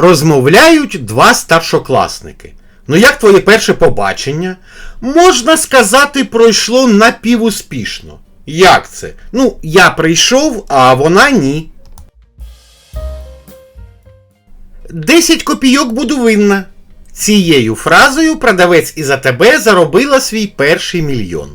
Розмовляють два старшокласники. Ну, як твоє перше побачення? Можна сказати, пройшло напівуспішно. Як це? Ну, я прийшов, а вона ні. Десять копійок буду винна. Цією фразою продавець із АТБ заробила свій перший мільйон.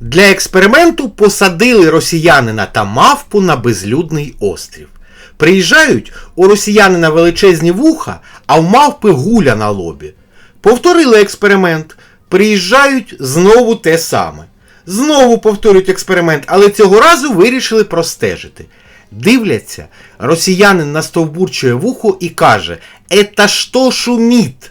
Для експерименту посадили росіянина та мавпу на безлюдний острів. Приїжджають у росіянина величезні вуха, а в мавпи гуля на лобі. Повторили експеримент. Приїжджають знову те саме. Знову повторюють експеримент, але цього разу вирішили простежити. Дивляться, росіянин настовбурчує вухо і каже: Ета що шуміт?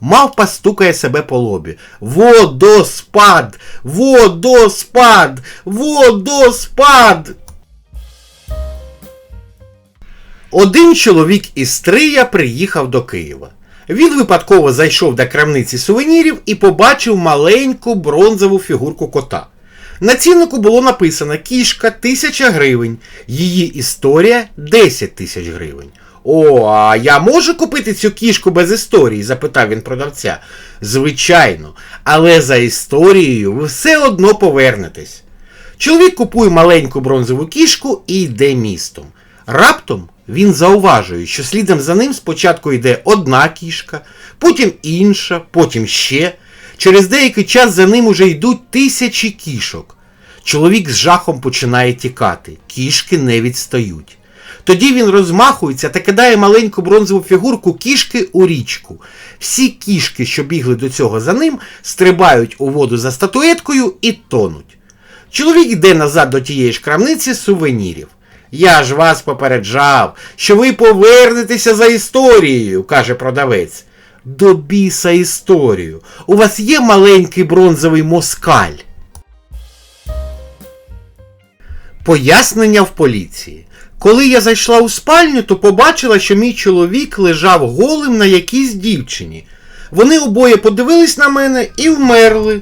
Мавпа стукає себе по лобі. Водоспад! Водоспад! Водоспад! Один чоловік із Стрия приїхав до Києва. Він випадково зайшов до крамниці сувенірів і побачив маленьку бронзову фігурку кота. На ціннику було написано кішка 1000 гривень, її історія 10 тисяч гривень. О, а я можу купити цю кішку без історії? запитав він продавця. Звичайно, але за історією ви все одно повернетесь. Чоловік купує маленьку бронзову кішку і йде містом. Раптом він зауважує, що слідом за ним спочатку йде одна кішка, потім інша, потім ще. Через деякий час за ним уже йдуть тисячі кішок. Чоловік з жахом починає тікати, кішки не відстають. Тоді він розмахується та кидає маленьку бронзову фігурку кішки у річку. Всі кішки, що бігли до цього за ним, стрибають у воду за статуеткою і тонуть. Чоловік йде назад до тієї ж крамниці сувенірів. Я ж вас попереджав, що ви повернетеся за історією, каже продавець. До біса історію. У вас є маленький бронзовий москаль. Пояснення в поліції. Коли я зайшла у спальню, то побачила, що мій чоловік лежав голим на якійсь дівчині. Вони обоє подивились на мене і вмерли.